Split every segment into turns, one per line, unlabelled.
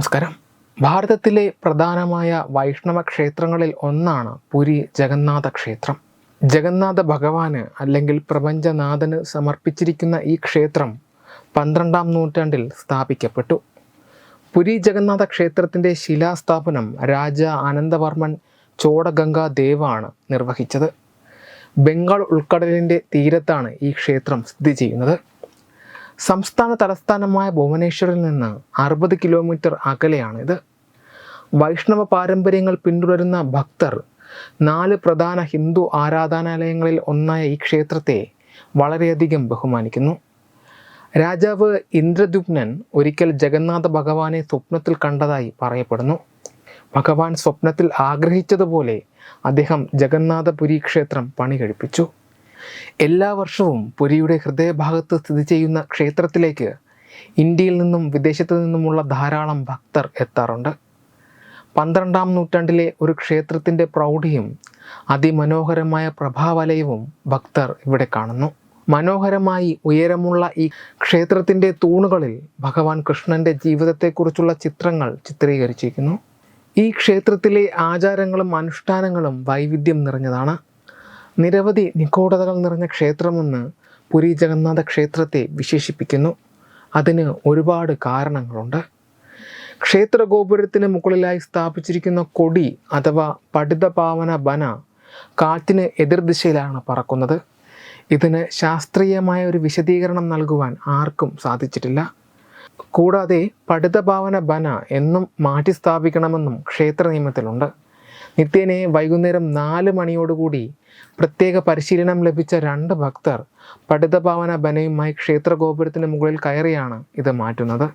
നമസ്കാരം. ഭാരതത്തിലെ പ്രധാനമായ വൈഷ്ണവ ക്ഷേത്രങ്ങളിൽ ഒന്നാണ് പുരി ജഗന്നാഥ ക്ഷേത്രം ജഗന്നാഥ ഭഗവാന് അല്ലെങ്കിൽ പ്രപഞ്ചനാഥന് സമർപ്പിച്ചിരിക്കുന്ന ഈ ക്ഷേത്രം പന്ത്രണ്ടാം നൂറ്റാണ്ടിൽ സ്ഥാപിക്കപ്പെട്ടു. പുരി ജഗന്നാഥ ക്ഷേത്രത്തിന്റെ ശിലാസ്ഥാപനം രാജ ആനന്ദവർമ്മൻ ചോടഗംഗാ ദേവാണ് നിർവഹിച്ചത്. ബംഗാൾ ഉൾക്കടലിന്റെ തീരത്താണ് ഈ ക്ഷേത്രം സ്ഥിതി ചെയ്യുന്നത്. സംസ്ഥാന തലസ്ഥാനമായ ഭുവനേശ്വറിൽ നിന്ന് അറുപത് കിലോമീറ്റർ അകലെയാണിത്. വൈഷ്ണവ പാരമ്പര്യങ്ങൾ പിന്തുടരുന്ന ഭക്തർ നാല് പ്രധാന ഹിന്ദു ആരാധനാലയങ്ങളിൽ ഒന്നായ ഈ ക്ഷേത്രത്തെ വളരെയധികം ബഹുമാനിക്കുന്നു. രാജാവ് ഇന്ദ്രദുപ്നൻ ഒരിക്കൽ ജഗന്നാഥ ഭഗവാനെ സ്വപ്നത്തിൽ കണ്ടതായി പറയപ്പെടുന്നു. ഭഗവാൻ സ്വപ്നത്തിൽ ആഗ്രഹിച്ചതുപോലെ അദ്ദേഹം ജഗന്നാഥപുരി ക്ഷേത്രം പണി കഴിപ്പിച്ചു എല്ലാ വർഷവും പുരിയുടെ ഹൃദയഭാഗത്ത് സ്ഥിതി ചെയ്യുന്ന ക്ഷേത്രത്തിലേക്ക് ഇന്ത്യയിൽ നിന്നും വിദേശത്തു നിന്നുമുള്ള ധാരാളം ഭക്തർ എത്താറുണ്ട്. പന്ത്രണ്ടാം നൂറ്റാണ്ടിലെ ഒരു ക്ഷേത്രത്തിന്റെ പ്രൗഢിയും അതിമനോഹരമായ പ്രഭാവലയവും ഭക്തർ ഇവിടെ കാണുന്നു. മനോഹരമായി ഉയരമുള്ള ഈ ക്ഷേത്രത്തിന്റെ തൂണുകളിൽ ഭഗവാൻ കൃഷ്ണന്റെ ജീവിതത്തെക്കുറിച്ചുള്ള ചിത്രങ്ങൾ ചിത്രീകരിച്ചിരിക്കുന്നു. ഈ ക്ഷേത്രത്തിലെ ആചാരങ്ങളും അനുഷ്ഠാനങ്ങളും വൈവിധ്യം നിറഞ്ഞതാണ്. നിരവധി നിഗൂഢതകൾ നിറഞ്ഞ ക്ഷേത്രമെന്ന് പുരി ജഗന്നാഥ ക്ഷേത്രത്തെ വിശേഷിപ്പിക്കുന്നു. അതിന് ഒരുപാട് കാരണങ്ങളുണ്ട്. ക്ഷേത്ര ഗോപുരത്തിന് മുകളിലായി സ്ഥാപിച്ചിരിക്കുന്ന കൊടി അഥവാ പടിതപാവന ബന കാറ്റിന് എതിർദിശയിലാണ് പറക്കുന്നത്. ഇതിന് ശാസ്ത്രീയമായ ഒരു വിശദീകരണം നൽകുവാൻ ആർക്കും സാധിച്ചിട്ടില്ല. കൂടാതെ പടിതഭാവന ബന എന്നും മാറ്റി സ്ഥാപിക്കണമെന്നും ക്ഷേത്ര നിയമത്തിലുണ്ട്. നിത്യേനെ വൈകുന്നേരം നാല് മണിയോടുകൂടി പ്രത്യേക പരിശീലനം ലഭിച്ച രണ്ട് ഭക്തർ പഠിതഭാവന ബനയുമായി ക്ഷേത്ര ഗോപുരത്തിന് മുകളിൽ കയറിയാണ് ഇത് മാറ്റുന്നത്.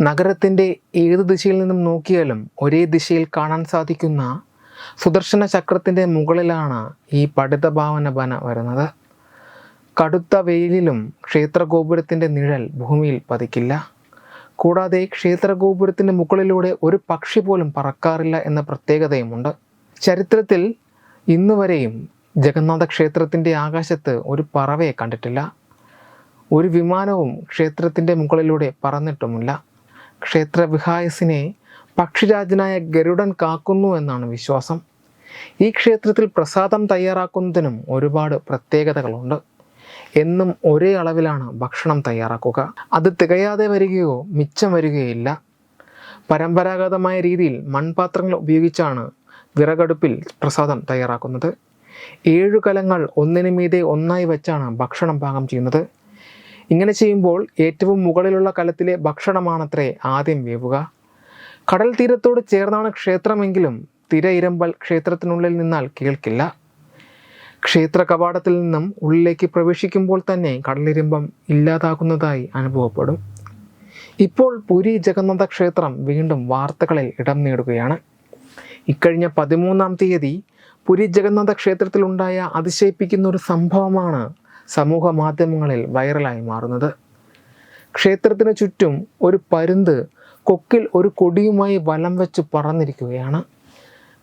നഗരത്തിന്റെ ഏത് ദിശയിൽ നിന്നും നോക്കിയാലും ഒരേ ദിശയിൽ കാണാൻ സാധിക്കുന്ന സുദർശന ചക്രത്തിന്റെ മുകളിലാണ് ഈ പഠിതഭാവന ബന വരുന്നത്. കടുത്ത വെയിലിലും ക്ഷേത്ര ഗോപുരത്തിന്റെ നിഴൽ ഭൂമിയിൽ പതിക്കില്ല. കൂടാതെ ക്ഷേത്രഗോപുരത്തിന് മുകളിലൂടെ ഒരു പക്ഷി പോലും പറക്കാറില്ല എന്ന പ്രത്യേകതയുമുണ്ട്. ചരിത്രത്തിൽ ഇന്നുവരെയും ജഗന്നാഥ ക്ഷേത്രത്തിന്റെ ആകാശത്ത് ഒരു പറവയെ കണ്ടിട്ടില്ല. ഒരു വിമാനവും ക്ഷേത്രത്തിന്റെ മുകളിലൂടെ പറന്നിട്ടുമില്ല. ക്ഷേത്ര വിഹായസിനെ പക്ഷിരാജനായ ഗരുഡൻ കാക്കുന്നു എന്നാണ് വിശ്വാസം. ഈ ക്ഷേത്രത്തിൽ പ്രസാദം തയ്യാറാക്കുന്നതിനും ഒരുപാട് പ്രത്യേകതകളുണ്ട്. എന്നും ഒരേ അളവിലാണ് ഭക്ഷണം തയ്യാറാക്കുക. അത് തികയാതെ വരികയോ മിച്ചം വരികയില്ല. പരമ്പരാഗതമായ രീതിയിൽ മൺപാത്രങ്ങൾ ഉപയോഗിച്ചാണ് വിറകടുപ്പിൽ പ്രസാദം തയ്യാറാക്കുന്നത്. ഏഴു കലങ്ങൾ ഒന്നിനു മീതെ ഒന്നായി വെച്ചാണ് ഭക്ഷണം പാകം ചെയ്യുന്നത്. ഇങ്ങനെ ചെയ്യുമ്പോൾ ഏറ്റവും മുകളിലുള്ള കലത്തിലെ ഭക്ഷണമാണത്രേ ആദ്യം വേവുക. കടൽ തീരത്തോട് ചേർന്നാണ് ക്ഷേത്രമെങ്കിലും തിര ഇരമ്പൽ ക്ഷേത്രത്തിനുള്ളിൽ നിന്നാൽ കേൾക്കില്ല. ക്ഷേത്ര കവാടത്തിൽ നിന്നും ഉള്ളിലേക്ക് പ്രവേശിക്കുമ്പോൾ തന്നെ കടലിരുമ്പം ഇല്ലാതാകുന്നതായി അനുഭവപ്പെടും. ഇപ്പോൾ പുരി ജഗന്നാഥ ക്ഷേത്രം വീണ്ടും വാർത്തകളിൽ ഇടം നേടുകയാണ്. ഇക്കഴിഞ്ഞ പതിമൂന്നാം തീയതി പുരി ജഗന്നാഥ ക്ഷേത്രത്തിലുണ്ടായ അതിശയിപ്പിക്കുന്ന ഒരു സംഭവമാണ് സമൂഹ മാധ്യമങ്ങളിൽ വൈറലായി മാറുന്നത്. ക്ഷേത്രത്തിന് ചുറ്റും ഒരു പരുന്ത് കൊക്കിൽ ഒരു കൊടിയുമായി വലം വെച്ച് പറന്നിരിക്കുകയാണ്.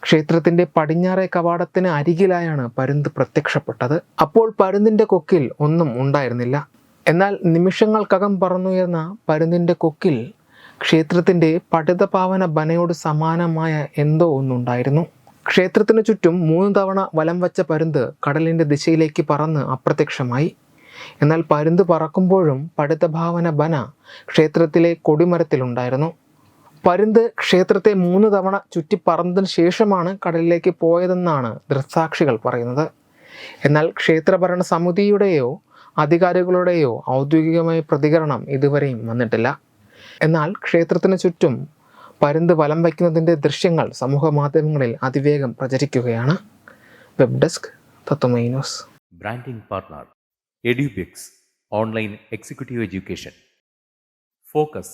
ക്ഷേത്രത്തിന്റെ പടിഞ്ഞാറേ കവാടത്തിന് അരികിലായാണ് പരുന്ത് പ്രത്യക്ഷപ്പെട്ടത്. അപ്പോൾ പരുന്തിന്റെ കൊക്കിൽ ഒന്നും ഉണ്ടായിരുന്നില്ല. എന്നാൽ നിമിഷങ്ങൾക്കകം പറന്നുയർന്ന പരുന്തിന്റെ കൊക്കിൽ ക്ഷേത്രത്തിന്റെ പടിതപാവന ബനയോട് സമാനമായ എന്തോ ഒന്നുണ്ടായിരുന്നു. ക്ഷേത്രത്തിന് ചുറ്റും മൂന്ന് തവണ വലം വച്ച പരുന്ത് കടലിന്റെ ദിശയിലേക്ക് പറന്ന് അപ്രത്യക്ഷമായി. എന്നാൽ പരുന്ത് പറക്കുമ്പോഴും പടിതഭാവന ബന ക്ഷേത്രത്തിലെ കൊടിമരത്തിലുണ്ടായിരുന്നു. പരുന്ത് ക്ഷേത്രത്തെ മൂന്ന് തവണ ചുറ്റിപ്പറന്നതിന് ശേഷമാണ് കടലിലേക്ക് പോയതെന്നാണ് ദൃക്സാക്ഷികൾ പറയുന്നത്. എന്നാൽ ക്ഷേത്രഭരണ സമിതിയുടെയോ അധികാരികളുടെയോ ഔദ്യോഗികമായ പ്രതികരണം ഇതുവരെയും വന്നിട്ടില്ല. എന്നാൽ ക്ഷേത്രത്തിന് ചുറ്റും പരുന്ത് വലം വയ്ക്കുന്നതിന്റെ ദൃശ്യങ്ങൾ സമൂഹ മാധ്യമങ്ങളിൽ അതിവേഗം പ്രചരിക്കുകയാണ്. Web desk Tattvamayi
branding partner Edubix online executive education. Focus